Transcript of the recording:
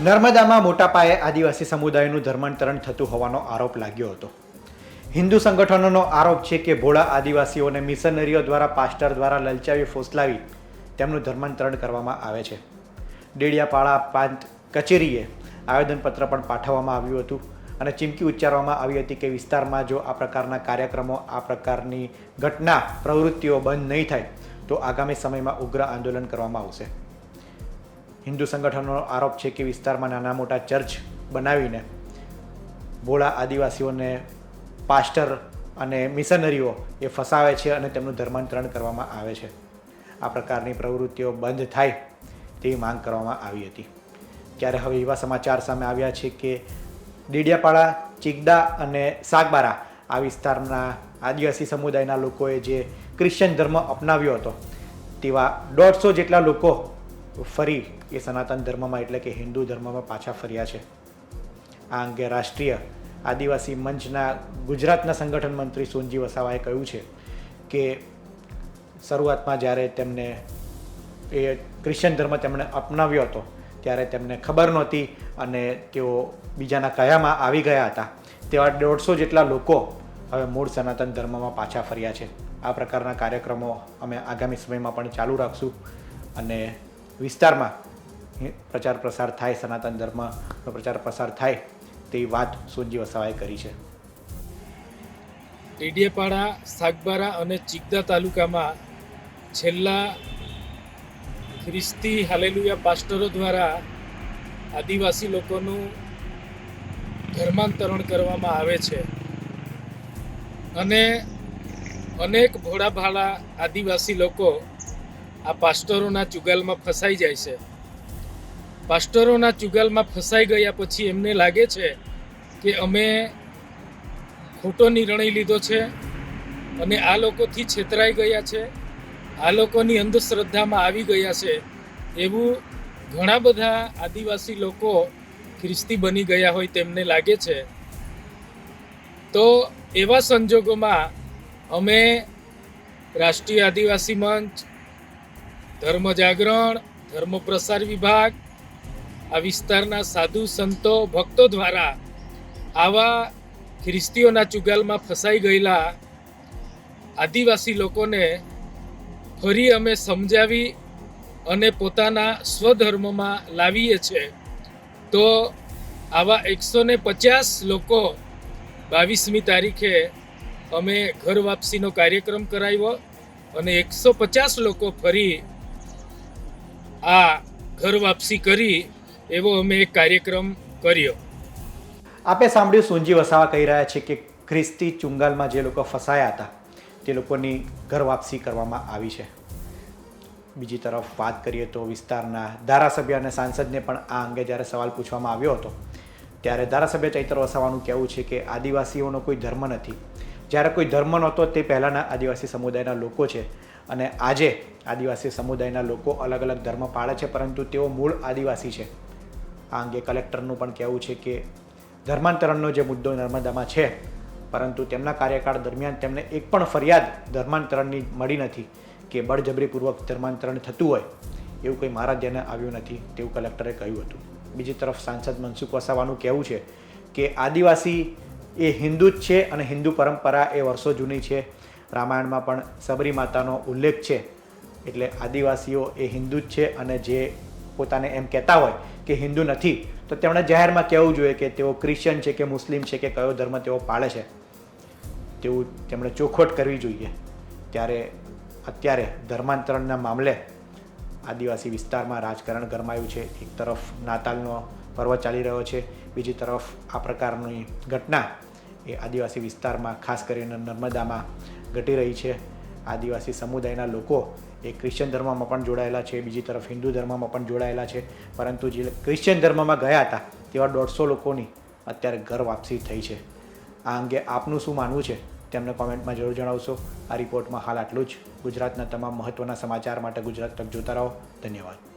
નર્મદામાં મોટા પાયે આદિવાસી સમુદાયનું ધર્માંતરણ થતું હોવાનો આરોપ લાગ્યો હતો. હિન્દુ સંગઠનોનો આરોપ છે કે ભોળા આદિવાસીઓને મિશનરીઓ દ્વારા પાસ્ટર દ્વારા લલચાવી ફોસલાવી તેમનું ધર્માંતરણ કરવામાં આવે છે. ડેડિયાપાડા પાંત કચેરીએ આવેદનપત્ર પણ પાઠવવામાં આવ્યું હતું અને ચીમકી ઉચ્ચારવામાં આવી હતી કે વિસ્તારમાં જો આ પ્રકારના કાર્યક્રમો, આ પ્રકારની ઘટના, પ્રવૃત્તિઓ બંધ નહીં થાય, તો આગામી સમયમાં ઉગ્ર આંદોલન કરવામાં આવશે. હિન્દુ સંગઠનોનો આરોપ છે કે વિસ્તારમાં નાના મોટા ચર્ચ બનાવીને ભોળા આદિવાસીઓને પાસ્ટર અને મિશનરીઓ એ ફસાવે છે અને તેમનું ધર્માંતરણ કરવામાં આવે છે. આ પ્રકારની પ્રવૃત્તિઓ બંધ થાય તેવી માંગ કરવામાં આવી હતી. ત્યારે હવે એવા સમાચાર સામે આવ્યા છે કે ડેડિયાપાડા ચિગડા અને સાગબારા આ વિસ્તારના આદિવાસી સમુદાયના લોકોએ જે ક્રિશ્ચન ધર્મ અપનાવ્યો હતો, તેવા દોઢસો જેટલા લોકો ફરી એ સનાતન ધર્મમાં એટલે કે હિન્દુ ધર્મમાં પાછા ફર્યા છે. આ અંગે રાષ્ટ્રીય આદિવાસી મંચના ગુજરાતના સંગઠન મંત્રી સોનજી વસાવાએ કહ્યું છે કે શરૂઆતમાં જ્યારે તેમને એ ક્રિશ્ચન ધર્મ તેમણે અપનાવ્યો હતો, ત્યારે તેમને ખબર નહોતી અને તેઓ બીજાના કયામાં આવી ગયા હતા. તેવા દોઢસો જેટલા લોકો હવે મૂળ સનાતન ધર્મમાં પાછા ફર્યા છે. આ પ્રકારના કાર્યક્રમો અમે આગામી સમયમાં પણ ચાલુ રાખશું અને વિસ્તારમાં પ્રચાર પ્રસાર થાય, સનાતન ધર્મનો પ્રચાર પ્રસાર થાય તેવી વાત સોનજી વસાવાએ કરી છે. ડેડિયાપાડા, સાગબારા અને ચિકદા તાલુકામાં છેલ્લા ખ્રિસ્તી હાલેલુયા પાસ્ટરો દ્વારા આદિવાસી લોકોનું ધર્માંતરણ કરવામાં આવે છે. અને અનેક ભોળાભાળા આદિવાસી લોકો આ પાસ્ટરોના ચુગાલમાં ફસાઈ જાય છે. પાસ્ટરોના ચુગાલમાં ફસાઈ ગયા પછી એમને લાગે છે કે અમે ખોટો નિર્ણય લીધો છે અને આ લોકોથી છેતરાઈ ગયા છે, આ લોકોની અંધશ્રદ્ધામાં આવી ગયા છે એવું ઘણા બધા આદિવાસી લોકો ખ્રિસ્તી બની ગયા હોય તેમને લાગે છે. તો એવા સંજોગોમાં અમે રાષ્ટ્રીય આદિવાસી મંચ ધર્મ જાગરણ, ધર્મ પ્રસાર વિભાગ, આ વિસ્તારના સાધુ સંતો, ભક્તો દ્વારા આવા ખ્રિસ્તીઓના ચુગાલમાં ફસાઈ ગયેલા આદિવાસી લોકોને ફરી અમે સમજાવી અને પોતાના સ્વધર્મમાં લાવીએ છીએ. તો આવા એકસો ને પચાસ લોકો બાવીસમી તારીખે અમે ઘર વાપસીનો કાર્યક્રમ કરાવ્યો અને એકસો પચાસ લોકો ફરી આ ઘર વાપસી કરી એવો અમે એક કાર્યક્રમ કર્યો. આપે સાંભળ્યું સુંજી વસાવા કહી રહ્યા છે કે ખ્રિસ્તી ચુંગાલમાં જે લોકો ફસાયા હતા, તે લોકોની ઘર વાપસી કરવામાં આવી છે. બીજી તરફ વાત કરીએ તો વિસ્તારના ધારાસભ્ય અને સાંસદને પણ આ અંગે જ્યારે સવાલ પૂછવામાં આવ્યો હતો, ત્યારે ધારાસભ્ય ચૈતર વસાવાનું કહેવું છે કે આદિવાસીઓનો કોઈ ધર્મ નથી. જ્યારે કોઈ ધર્મ નહોતો, તે પહેલાંના આદિવાસી સમુદાયના લોકો છે. અને આજે આદિવાસી સમુદાયના લોકો અલગ અલગ ધર્મ પાળે છે, પરંતુ તેઓ મૂળ આદિવાસી છે. આ અંગે કલેક્ટરનું પણ કહેવું છે કે ધર્માંતરણનો જે મુદ્દો નર્મદામાં છે, પરંતુ તેમના કાર્યકાળ દરમિયાન તેમને એક પણ ફરિયાદ ધર્માંતરણની મળી નથી કે બળજબરીપૂર્વક ધર્માંતરણ થતું હોય, એવું કંઈ મારા ધ્યાને આવ્યું નથી, તેવું કલેક્ટરે કહ્યું હતું. બીજી તરફ સાંસદ મનસુખ વસાવાનું કહેવું છે કે આદિવાસી એ હિન્દુ જ છે અને હિન્દુ પરંપરા એ વર્ષો જૂની છે. રામાયણમાં પણ સબરી માતાનો ઉલ્લેખ છે. એટલે આદિવાસીઓ એ હિન્દુ જ છે અને જે પોતાને એમ કહેતા હોય કે હિન્દુ નથી, તો તેમણે જાહેરમાં કહેવું જોઈએ કે તેઓ ક્રિશ્ચન છે કે મુસ્લિમ છે કે કયો ધર્મ તેઓ પાળે છે. તેવું તેમણે ચોખવટ કરવી જોઈએ. ત્યારે અત્યારે ધર્માંતરણના મામલે આદિવાસી વિસ્તારમાં રાજકારણ ગરમાયું છે. એક તરફ નાતાલનો પર્વ ચાલી રહ્યો છે. બીજી તરફ આ પ્રકારની ઘટના એ આદિવાસી વિસ્તારમાં ખાસ કરીને નર્મદામાં ઘટી રહી છે. આદિવાસી સમુદાયના લોકો એ ક્રિશ્ચન ધર્મમાં પણ જોડાયેલા છે, બીજી તરફ હિન્દુ ધર્મમાં પણ જોડાયેલા છે. પરંતુ જે ક્રિશ્ચન ધર્મમાં ગયા હતા, તેવા દોઢસો લોકોની અત્યારે ઘર વાપસી થઈ છે. આ અંગે આપનું શું માનવું છે તેમને કોમેન્ટમાં જરૂર જણાવશો. આ રિપોર્ટમાં હાલ આટલું જ. ગુજરાતના તમામ મહત્ત્વના સમાચાર માટે ગુજરાત તક જોતા રહો. ધન્યવાદ.